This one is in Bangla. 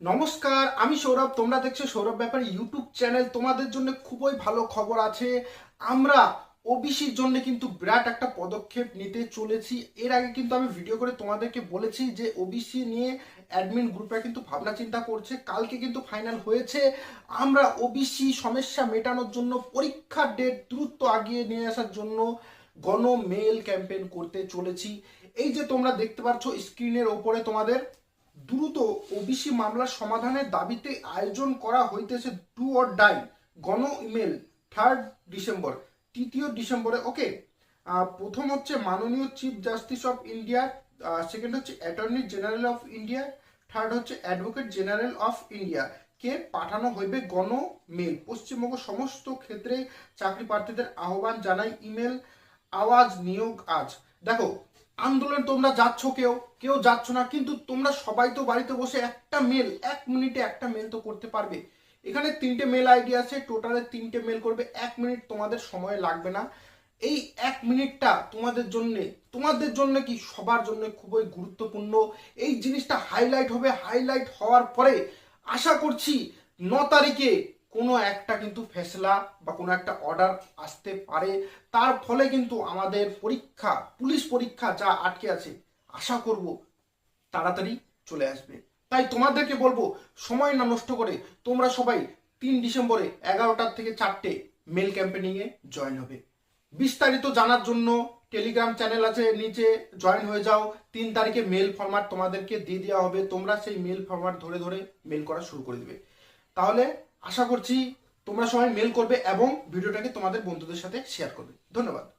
নমস্কার, আমি সৌরভ। তোমরা দেখছ সৌরভ ব্যাপার ইউটিউব চ্যানেল। তোমাদের জন্য খুবই ভালো খবর আছে। আমরা ওবিসির জন্য কিন্তু বিরাট একটা পদক্ষেপ নিতে চলেছি। এর আগে কিন্তু আমি ভিডিও করে তোমাদেরকে বলেছি যে ওবিসি নিয়ে অ্যাডমিন গ্রুপরা কিন্তু ভাবনা চিন্তা করছে। কালকে কিন্তু ফাইনাল হয়েছে। আমরা ওবিসি সমস্যা মেটানোর জন্য পরীক্ষার ডেট দ্রুত আগিয়ে নিয়ে আসার জন্য গণ মেল ক্যাম্পেইন করতে চলেছি। এই যে তোমরা দেখতে পাচ্ছ স্ক্রিনের ওপরে তোমাদের দ্রুত ওবিসি মামলার সমাধানের দাবিতে আয়োজন করা হইতেছে ডু অর ডাই, গণ ইমেল, থার্ড ডিসেম্বর, তৃতীয় ডিসেম্বরে। ওকে প্রথম হচ্ছে মাননীয় chief justice of India second হচ্ছে attorney general of India third হচ্ছে অ্যাডভোকেট জেনারেল অফ ইন্ডিয়া কে পাঠানো হইবে গণ মেল। পশ্চিমবঙ্গ সমস্ত ক্ষেত্রে চাকরি প্রার্থীদের আহ্বান জানাই। ইমেল আওয়াজ নিয়োগ আজ। দেখো আন্দোলন তোমরা যাচ্ছ কেউ কেউ যাচ্ছ না, কিন্তু তোমরা সবাই তো বাড়িতে বসে একটা মেল এক মিনিটে একটা মেল তো করতে পারবে। এখানে তিনটে মেল আইডি আছে টোটালে তিনটে মেল করবে, এক মিনিট তোমাদের সময় লাগবে না। এই এক মিনিটটা তোমাদের জন্য তোমাদের জন্য কি সবার জন্য খুবই গুরুত্বপূর্ণ। এই জিনিসটা হাইলাইট হবে হাইলাইট হওয়ার পরে আশা করছি ন তারিখে কোনো একটা কিন্তু ফেসলা বা কোনো একটা অর্ডার আসতে পারে। তার ফলে কিন্তু আমাদের পরীক্ষা, পুলিশ পরীক্ষা যা আটকে আছে, আশা করব তাড়াতাড়ি চলে আসবে। তাই তোমাদেরকে বলব, সময় না নষ্ট করে তোমরা সবাই তিন ডিসেম্বরে এগারোটার থেকে চারটে মেল ক্যাম্পেনিংয়ে জয়েন হবে। বিস্তারিত জানার জন্য টেলিগ্রাম চ্যানেল আছে, নিচে জয়েন হয়ে যাও। তিন তারিখে মেল ফরম্যাট তোমাদেরকে দিয়ে দেওয়া হবে। তোমরা সেই মেল ফরম্যাট ধরে ধরে মেল করা শুরু করে দিবে। তাহলে আশা করছি তোমরা সবাই মেল করবে এবং ভিডিওটাকে তোমাদের বন্ধুদের সাথে শেয়ার করবে। ধন্যবাদ।